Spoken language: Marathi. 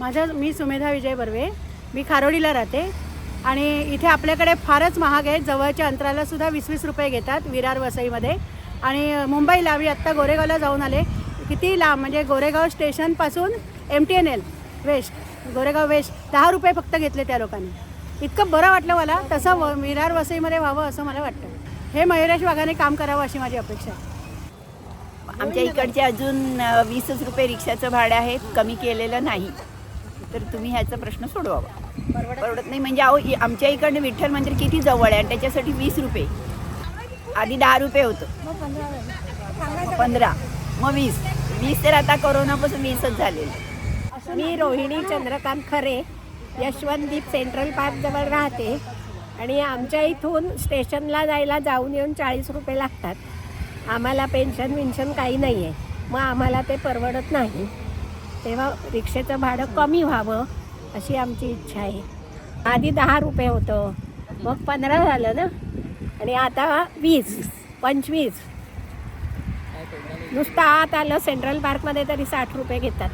माझं मी सुमेधा विजय बर्वे. मी खारोडीला राहते. आणि इथे आपल्याकडे फारच महाग आहे. जवळच्या अंतराला सुद्धा वीस वीस रुपये घेतात विरार वसईमध्ये. आणि मुंबईला मी आत्ता गोरेगावला जाऊन आले. किती लांब म्हणजे गोरेगाव स्टेशनपासून M T N L west Goregaon west दहा रुपये फक्त घेतले त्या लोकांनी. इतकं बरं वाटलं मला. तसं व विरार वसईमध्ये व्हावं असं मला वाटतं. हे मयुरेश वाघाने काम करावं अशी माझी अपेक्षा आहे. आमच्या इकडचे अजून वीसच रुपये रिक्षाचं भाडं आहे. कमी केलेलं नाही. तर तुम्ही ह्याचा प्रश्न सोडवावा. परवडत नाही. म्हणजे अहो आमच्या इकडनं विठ्ठल मंदिर किती जवळ आहे आणि त्याच्यासाठी वीस रुपये. आधी दहा रुपये होतं. पंधरा. मग वीस. वीस तर आता करोनापासून वीसच झालेलं मी रोहिणी चंद्रकांत खरे यशवंतदीप सेंट्रल पार्कजवळ राहते. आणि आमच्या इथून स्टेशनला जायला जाऊन येऊन चाळीस रुपये लागतात. आम्हाला पेन्शन विन्शन काही नाही आहे मग आम्हाला ते परवडत नाही. तेव्हा रिक्षेचं भाडं कमी व्हावं अशी आमची इच्छा आहे. आधी दहा रुपये होतं मग पंधरा झालं ना? आणि आता वीस पंचवीस. नुसतं आत आलं सेंट्रल पार्कमध्ये तरी साठ रुपये घेतात.